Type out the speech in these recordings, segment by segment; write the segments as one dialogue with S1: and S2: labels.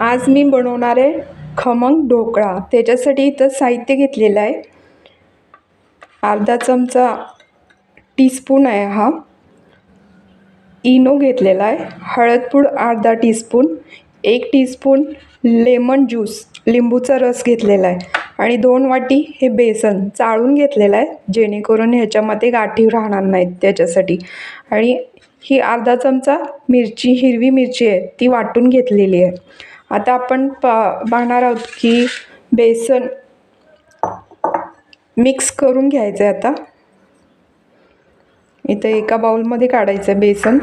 S1: आज मी बनवणार आहे खमंग ढोकळा. त्याच्यासाठी इथं साहित्य घेतलेलं आहे. अर्धा चमचा टीस्पून आहे हा. इनो घेतलेला आहे. हळदपूड अर्धा टीस्पून एक टीस्पून लेमन ज्यूस लिंबूचा रस घेतलेला आहे. आणि दोन वाटी हे बेसन चाळून घेतलेलं आहे. जेणेकरून ह्याच्यामध्ये गाठी राहणार नाहीत त्याच्यासाठी. आणि ही अर्धा चमचा मिरची हिरवी मिरची आहे ती वाटून घेतलेली आहे. आता आपण पा पाहणार आहोत की बेसन मिक्स करून घ्यायचं आहे आता. इथं एका बाउलमध्ये काढायचं आहे बेसन.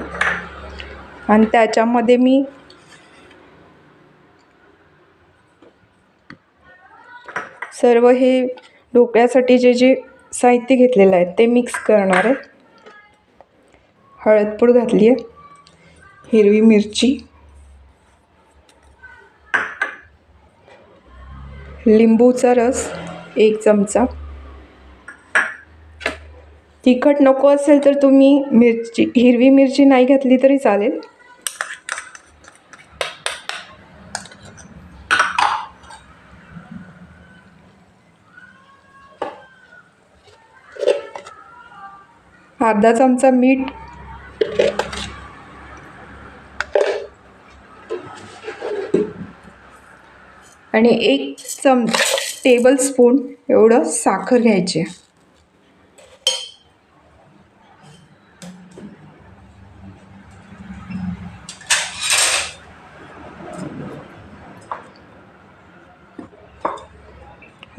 S1: आणि त्याच्यामध्ये मी सर्व हे ढोकळ्यासाठी जे जे साहित्य घेतलेलं आहे ते मिक्स करणार आहे. हळदपूड घातली आहे हिरवी मिरची. लिंबूचा रस एक चमचा. तिखट नको असेल तर तुम्ही मिरची हिरवी मिरची नाही घातली तरी चालेल. अर्धा चमचा मीठ. आणि एक चम टेबल स्पून एवढं साखर घ्यायची.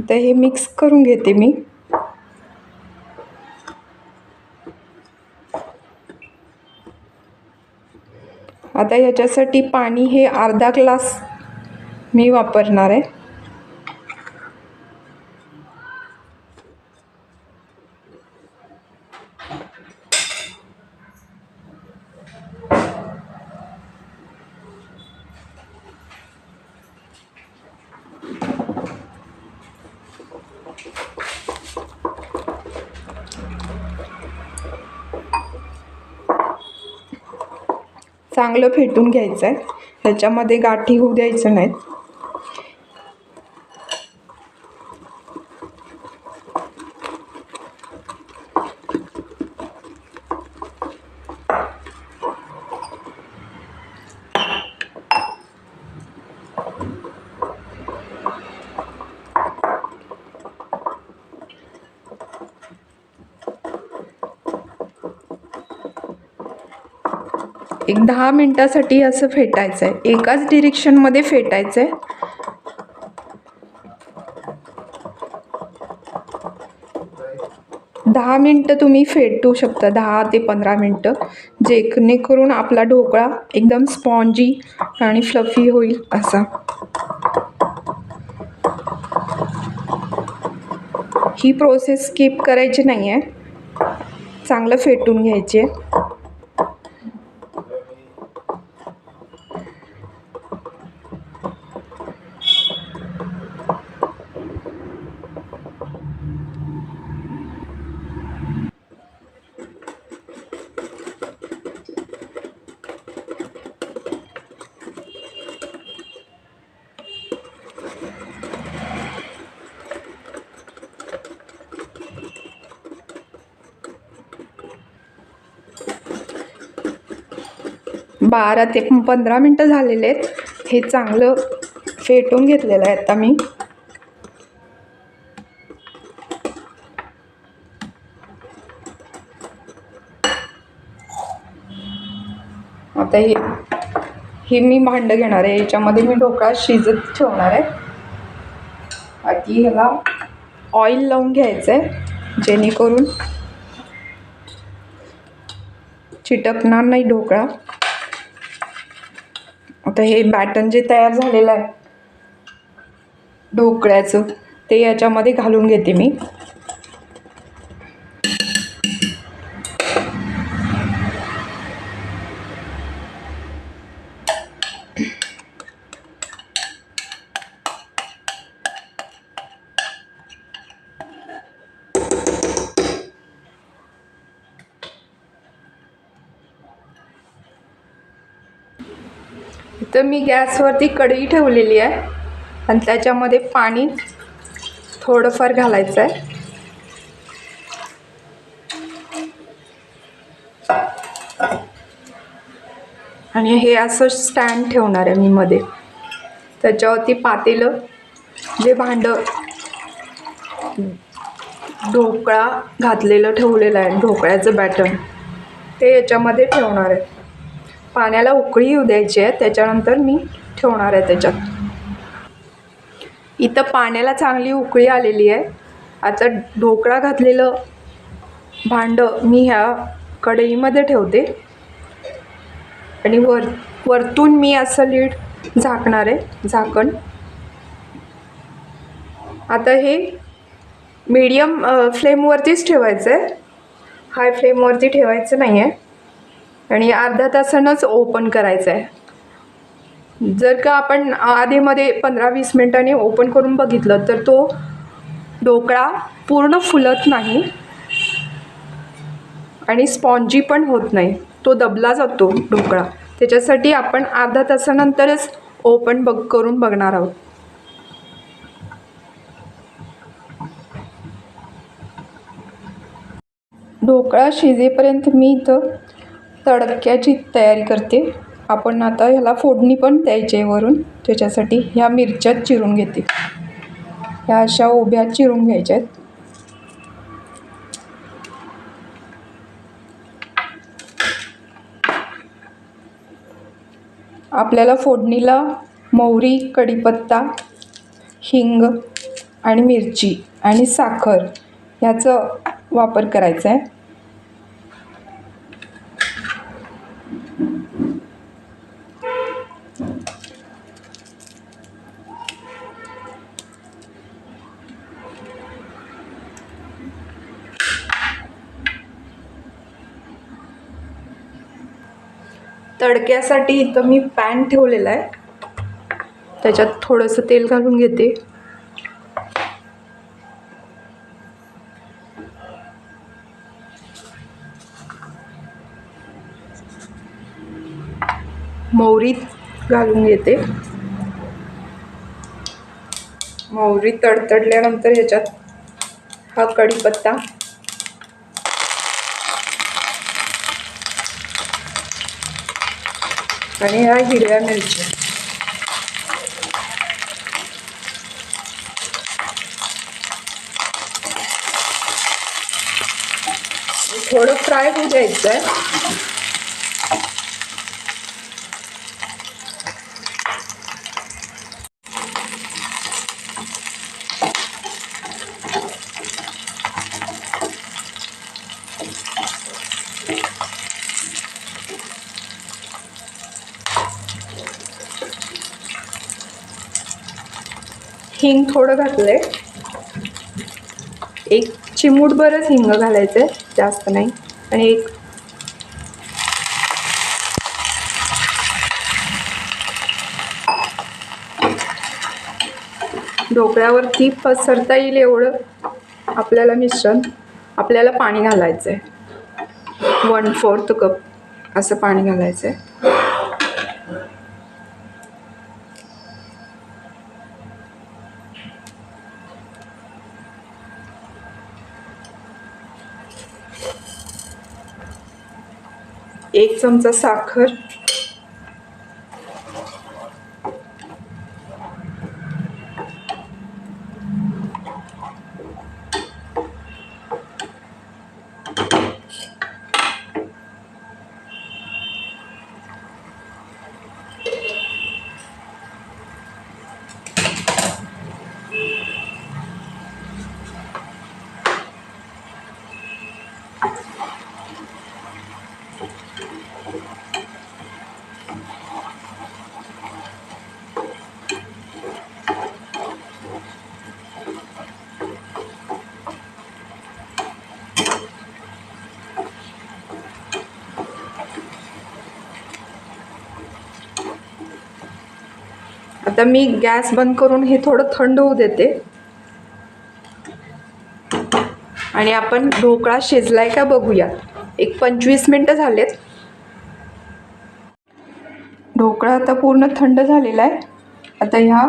S1: आता हे मिक्स करून घेते मी. आता ह्याच्यासाठी पाणी हे अर्धा ग्लास मी वापरणार आहे. चांगलं फेटून घ्यायचं आहे त्याच्यामध्ये गाठी होऊ द्यायचं नाहीत. एक दहा मिनटासाठी असं फेटायचं आहे एकाच डिरेक्शनमध्ये फेटायचं आहे दहा मिनटं तुम्ही फेटू शकता. दहा ते पंधरा मिनटं. जेणेकरून आपला ढोकळा एकदम स्पॉन्जी आणि फ्लफी होईल असा. ही प्रोसेस स्किप करायची नाही आहे चांगलं फेटून घ्यायची आहे बारा ते पंधरा मिनटं झालेले आहेत. हे चांगलं फेटून घेतलेलं आहे आता मी. आता हे हे मी भांडं घेणार आहे. याच्यामध्ये मी ढोकळा शिजत ठेवणार आहे. आधी ह्याला ऑइल लावून घ्यायचं आहे जेणेकरून चिटकणार नाही ढोकळा. आता हे बॅटन जे तयार झालेलं आहे ढोकळ्याचं ते याच्यामध्ये घालून घेते मी. तर मी गॅसवरती कढई ठेवलेली आहे. आणि त्याच्यामध्ये पाणी थोडंफार घालायचं आहे आणि हे असं स्टँड ठेवणार आहे मी मध्ये. त्याच्यावरती पातेलं जे भांडं ढोकळा घातलेलं ठेवलेलं आहे ढोकळ्याचं बॅटर ते याच्यामध्ये ठेवणार आहे. पाण्याला उकळी येऊ द्यायची आहे त्याच्यानंतर मी ठेवणार आहे त्याच्यात. इथं पाण्याला चांगली उकळी आलेली आहे. आता ढोकळा घातलेलं भांडं मी ह्या कढईमध्ये ठेवते. आणि वर वरतून मी असं लीड झाकणार आहे झाकण. आता हे मीडियम फ्लेमवरतीच ठेवायचं आहे हाय फ्लेमवरती ठेवायचं नाही आहे आणि अर्धा तासानंच ओपन करायचं आहे जर का आपण आधीमध्ये पंधरा वीस मिनटांनी ओपन करून बघितलं तर तो ढोकळा पूर्ण फुलत नाही आणि स्पॉन्जी पण होत नाही. तो दबला जातो ढोकळा. त्याच्यासाठी आपण अर्धा तासानंतरच ओपन बघ करून बघणार आहोत. ढोकळा शिजेपर्यंत मी इथं तडक्याची तयारी करते. आपण आता ह्याला फोडणी पण द्यायची आहे वरून. त्याच्यासाठी ह्या मिरच्यात चिरून घेते. ह्या अशा उभ्या चिरून घ्यायच्या आहेत. आपल्याला फोडणीला मोहरी कढीपत्ता हिंग आणि मिरची आणि साखर ह्याचं वापर करायचा आहे. तडक्यासाठी इथं मी पॅन ठेवलेला आहे. त्याच्यात थोडंसं तेल घालून घेते. मोहरी घालून घेते. मोहरी तडतडल्यानंतर ह्याच्यात हा कढीपत्ता आणि ह्या हिरव्या मिरच्या. थोडं फ्राय होऊ द्यायचं आहे हिंग थोडं घातलंय. एक चिमूटभरच हिंग घालायचं आहे जास्त नाही. आणि एक ढोकळ्यावरती पसरता येईल एवढं आपल्याला मिश्रण आपल्याला पाणी घालायचं आहे वन फोर्थ कप असं पाणी घालायचं आहे एक चमचा साखर आता मी गॅस बंद करून हे थोडं थंड होऊ देते. आणि आपण ढोकळा शिजलाय का बघूया. एक पंचवीस मिनटं झालेत. ढोकळा ढोकळा आता पूर्ण थंड झालेला आहे. आता ह्या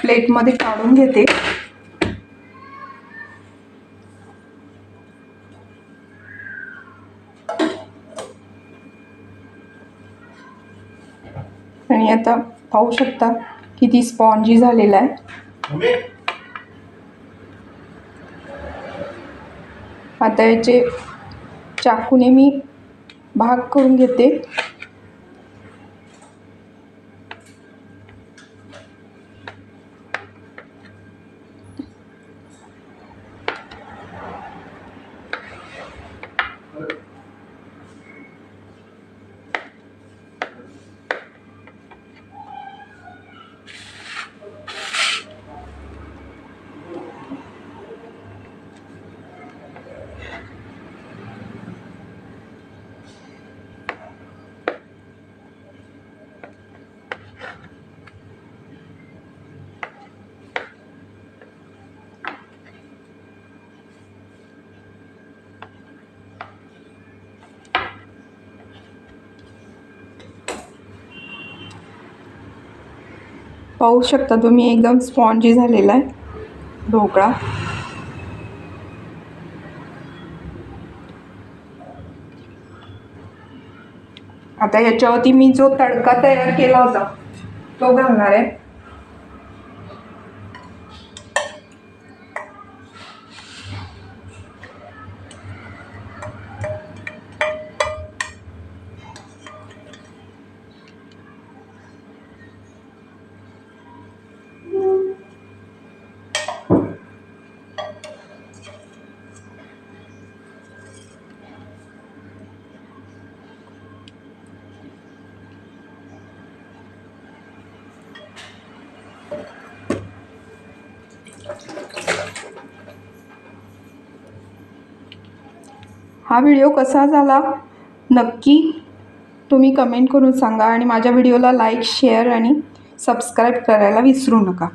S1: प्लेटमध्ये काढून घेते. आणि आता पाहू शकता किती स्पॉन्जी झालेला आहे. आता याचे चाकूने मी भाग करून घेते. पाहू शकता तुम्ही एकदम स्पॉन्जी झालेला आहे. ढोकळा. आता याच्यावरती मी जो तडका तयार केला होता तो घालणार आहे. हा व्हिडिओ कसा झाला नक्की तुम्ही कमेंट करून सांगा आणि माझ्या व्हिडिओला लाईक शेअर आणि सबस्क्राईब करायला विसरू नका.